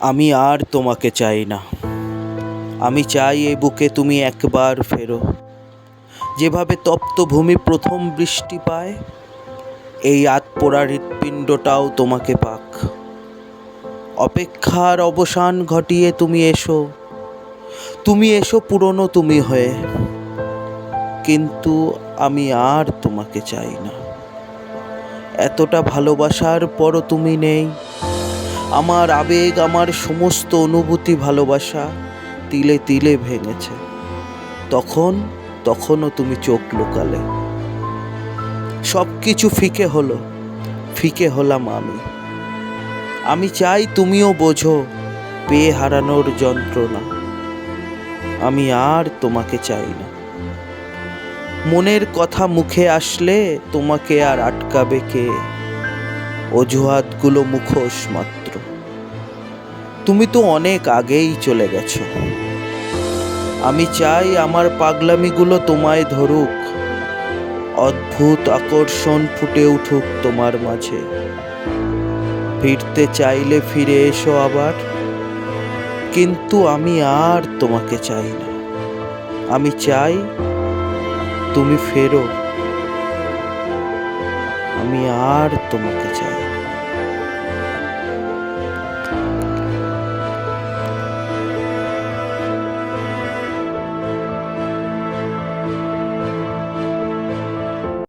আমি আর তোমাকে চাই না। আমি চাই এ বুকে তুমি একবার ফেরো। যেভাবে তপ্ত ভূমি প্রথম বৃষ্টি পায়, এই আতপোড়া হৃৎপিণ্ডটাও তোমাকে পাক। অপেক্ষার অবসান ঘটিয়ে তুমি এসো। তুমি এসো পুরনো তুমি হয়ে। কিন্তু আমি আর তোমাকে চাই না। এতটা ভালোবাসার পরও তুমি নেই। আমার আবেগ, আমার সমস্ত অনুভূতি ভালোবাসা তিলে তিলে ভেঙেছে। তখন, তখনও তুমি চোখ লুকালে। সব কিছু ফিকে হলো, ফিকে হলাম আমি। আমি চাই তুমিও বোঝো, পেয়ে হারানোর যন্ত্রণা। আমি আর তোমাকে চাই না। মনের কথা মুখে আসলে তোমাকে আর আটকাবে কে? অজুহাতগুলো মুখোশ মাত্র। তুমি তো অনেক আগেই চলে গেছো। আমি চাই আমার পাগলামিগুলো তোমায় ধরুক। অদ্ভুত আকর্ষণ ফুটে উঠুক তোমার মাঝে। ফিরতে চাইলে ফিরে এসো আবার। কিন্তু আমি আর তোমাকে চাই না। আমি চাই তুমি ফেরো। আমি আর তোমাকে চাই